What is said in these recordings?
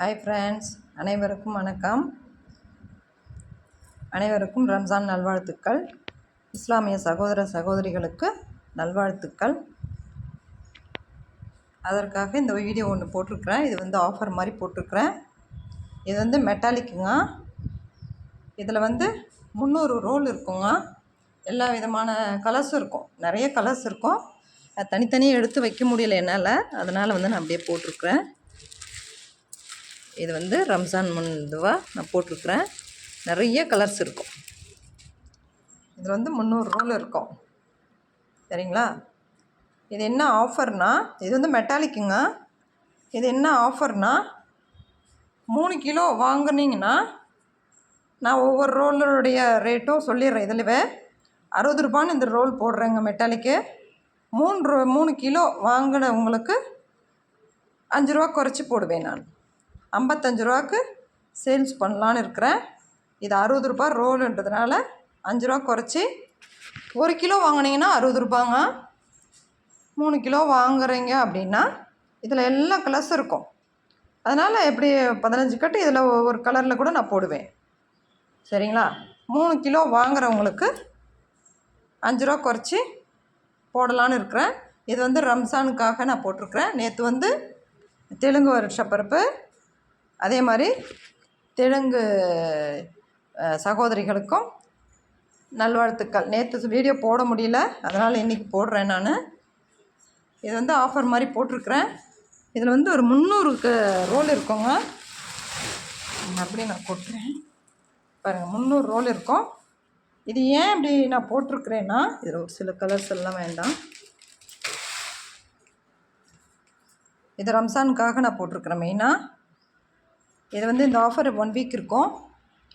Hi friends அனைவருக்கும் வணக்கம். அனைவருக்கும் ரம்ஜான் நல்வாழ்த்துக்கள். இஸ்லாமிய சகோதர சகோதரிகளுக்கு நல்வாழ்த்துக்கள். அதற்காக இந்த வீடியோ ஒன்று போட்டிருக்கிறேன். இது வந்து ஆஃபர் மாதிரி போட்டிருக்கிறேன். இது வந்து மெட்டாலிக்குங்க இதில் வந்து முந்நூறு ரோல் இருக்குங்க. எல்லா விதமான கலர்ஸும் இருக்கும். நிறைய கலர்ஸ் இருக்கும். தனித்தனியாக எடுத்து வைக்க முடியல என்னால். அதனால் வந்து நான் அப்படியே போட்டிருக்கிறேன். இது வந்து ரம்ஜான் முன் இதுவாக நான் போட்டிருக்கிறேன். நிறைய கலர்ஸ் இருக்கும். இதில் வந்து முந்நூறு ரோல் இருக்கும். சரிங்களா? இது என்ன ஆஃபர்னா இது வந்து மெட்டாலிக்குங்க இது என்ன ஆஃபர்னா மூணு கிலோ வாங்குனீங்கன்னா நான் ஒவ்வொரு ரோலருடைய ரேட்டும் சொல்லிடுறேன். இதில் அறுபது ரூபான்னு இந்த ரோல் போடுறேங்க மெட்டாலிக்கு மூன்று மூணு கிலோ வாங்கினவங்களுக்கு அஞ்சு ரூபா குறைச்சி போடுவேன் நான். ஐம்பத்தஞ்சு ரூபாக்கு சேல்ஸ் பண்ணலான்னு இருக்கிறேன். இது அறுபது ரூபா ரோலுன்றதுனால அஞ்சு ரூபா குறைச்சி ஒரு கிலோ வாங்கினீங்கன்னா அறுபது ரூபாங்க மூணு கிலோ வாங்குறீங்க அப்படின்னா இதில் எல்லா கலர்ஸும் இருக்கும். அதனால் எப்படி பதினஞ்சு கட்டு இதில் ஒரு கலரில் கூட நான் போடுவேன். சரிங்களா? மூணு கிலோ வாங்குறவங்களுக்கு அஞ்சு ரூபா குறைச்சி போடலான்னு இருக்கிறேன். இது வந்து ரம்சானுக்காக நான் போட்டிருக்கிறேன். நேற்று வந்து தெலுங்கு வருஷப்பருப்பு அதே மாதிரி தெலுங்கு சகோதரிகளுக்கும் நல்வாழ்த்துக்கள். நேற்று வீடியோ போட முடியல. அதனால் இன்றைக்கி போடுறேன் நான். இது வந்து ஆஃபர் மாதிரி போட்டிருக்கிறேன். இதில் வந்து ஒரு முந்நூறுக்கு ரோல் இருக்குங்க. அப்படி நான் கொட்டுறேன் பாருங்கள் முந்நூறு ரோல் இருக்கும். இது ஏன் இப்படி நான் போட்டிருக்கிறேன்னா இதில் ஒரு சில கலர்ஸ் எல்லாம் வேண்டாம். இது ரம்சானுக்காக நான் போட்டிருக்கிறேன் மெயினாக இது வந்து இந்த ஆஃபர் ஒன் வீக் இருக்கும்.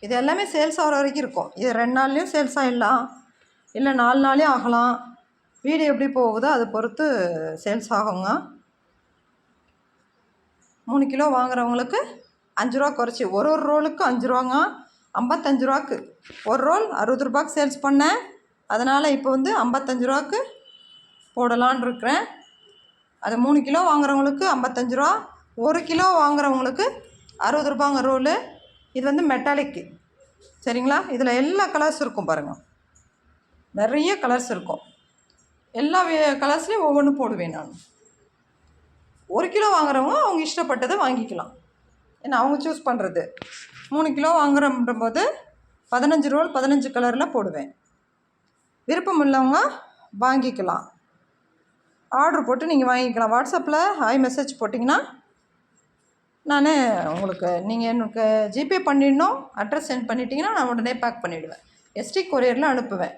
இது எல்லாமே சேல்ஸ் ஆகிற வரைக்கும் இருக்கும். இது ரெண்டு நாள்லேயும் சேல்ஸ் ஆகிடலாம் இல்லை நாலு நாளே ஆகலாம். வீடு எப்படி போகுதோ அதை பொறுத்து சேல்ஸ் ஆகுங்க. மூணு கிலோ வாங்குறவங்களுக்கு அஞ்சு ரூபா குறைச்சி. ஒரு ஒரு ரோலுக்கும் அஞ்சு ரூபாங்க. ஐம்பத்தஞ்சு ரூபாக்கு. ஒரு ரோல் அறுபது ரூபாய்க்கு சேல்ஸ் பண்ணேன். அதனால் இப்போ வந்து ஐம்பத்தஞ்சு ரூபாக்கு போடலான் இருக்கிறேன். அது மூணு கிலோ வாங்குறவங்களுக்கு ஐம்பத்தஞ்சு ரூபா. ஒரு கிலோ வாங்குறவங்களுக்கு அறுபது ரூபாங்க ரோலு இது வந்து மெட்டாலிக்கு சரிங்களா? இதில் எல்லா கலர்ஸ் இருக்கும் பாருங்கள் நிறைய கலர்ஸ் இருக்கும். எல்லா கலர்ஸ்லேயும் ஒவ்வொன்று போடுவேன் நான். ஒரு கிலோ வாங்குறவங்க அவங்க இஷ்டப்பட்டதை வாங்கிக்கலாம். ஏன்னா அவங்க சூஸ் பண்ணுறது மூணு கிலோ வாங்குறன்ற போது பதினஞ்சு ரோல் பதினஞ்சு கலரில் போடுவேன். விருப்பம் உள்ளவங்க வாங்கிக்கலாம். ஆர்டர் போட்டு நீங்கள் வாங்கிக்கலாம். வாட்ஸ்அப்பில் ஹாய் மெசேஜ் போட்டிங்கன்னா நான் உங்களுக்கு நீங்கள் எனக்கு ஜிபே பண்ணிடணும் அட்ரஸ் சென்ட் பண்ணிட்டீங்கன்னா நான் உடனே பேக் பண்ணிவிடுவேன் எஸ்டி கொரியரில் அனுப்புவேன்.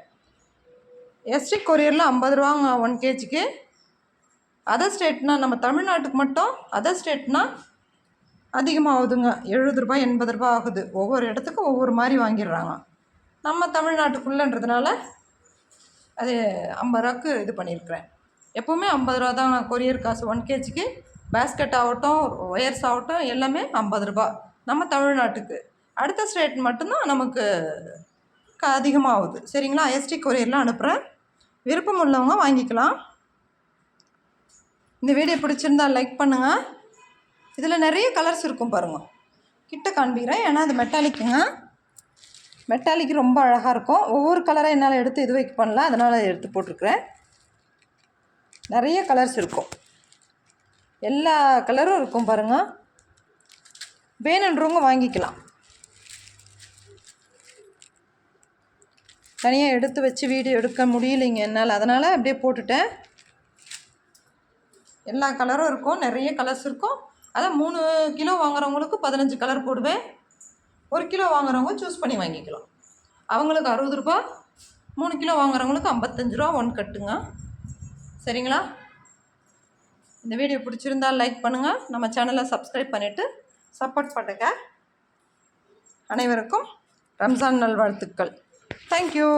எஸ்டி கொரியரில் ஐம்பது ரூபாங்க ஒன் கேஜிக்கு அதர் ஸ்டேட்னால் நம்ம தமிழ்நாட்டுக்கு மட்டும் அதர் ஸ்டேட்னால் அதிகமாகுதுங்க. எழுபது ரூபாய் எண்பது ரூபாய் ஆகுது. ஒவ்வொரு இடத்துக்கும் ஒவ்வொரு மாதிரி வாங்கிடுறாங்க. நம்ம தமிழ்நாட்டுக்குள்ளன்றதுனால அது ஐம்பது ரூபாக்கு இது பண்ணியிருக்கிறேன். எப்போவுமே ஐம்பது ரூபா தான் கொரியர் காசு ஒன் கேஜிக்கு பேஸ்கெட் ஆகட்டும் ஒயர்ஸ் ஆகட்டும் எல்லாமே ஐம்பது ரூபா. நம்ம தமிழ்நாட்டுக்கு. அடுத்த ஸ்டேட் மட்டும்தான் நமக்கு க அதிகமாகுது. சரிங்களா? எஸ்டி கொரியரில் அனுப்புகிறேன் விருப்பம் உள்ளவங்க வாங்கிக்கலாம். இந்த வீடியோ பிடிச்சிருந்தா லைக் பண்ணுங்கள் இதில் நிறைய கலர்ஸ் இருக்கும் பாருங்கள் கிட்ட காண்பிக்கிறேன். ஏன்னா அது மெட்டாலிக்குங்க மெட்டாலிக் ரொம்ப அழகாக இருக்கும். ஒவ்வொரு கலராக என்னால் எடுத்து இது வைக்க பண்ணல. அதனால் எடுத்து போட்டிருக்கிறேன். நிறைய கலர்ஸ் இருக்கும். எல்லா கலரும் இருக்கும் பாருங்கள் வேணுன்றவங்க வாங்கிக்கலாம். தனியாக எடுத்து வச்சு வீடியோ எடுக்க முடியலைங்க என்னால். அதனால் அப்படியே போட்டுட்டேன். எல்லா கலரும் இருக்கும். நிறைய கலர்ஸ் இருக்கும். அதான் மூணு கிலோ வாங்குறவங்களுக்கு பதினஞ்சு கலர் போடுவேன். ஒரு கிலோ வாங்குறவங்க சூஸ் பண்ணி வாங்கிக்கலாம். அவங்களுக்கு அறுபது ரூபா மூணு கிலோ வாங்குறவங்களுக்கு ஐம்பத்தஞ்சு ரூபா ஒன் கட்டுங்க சரிங்களா? இந்த வீடியோ பிடிச்சிருந்தால் லைக் பண்ணுங்கள் நம்ம சேனலை சப்ஸ்கிரைப் பண்ணிவிட்டு சப்போர்ட் பண்ணுங்கள் அனைவருக்கும் ரம்ஜான் நல்வாழ்த்துக்கள். தேங்க்யூ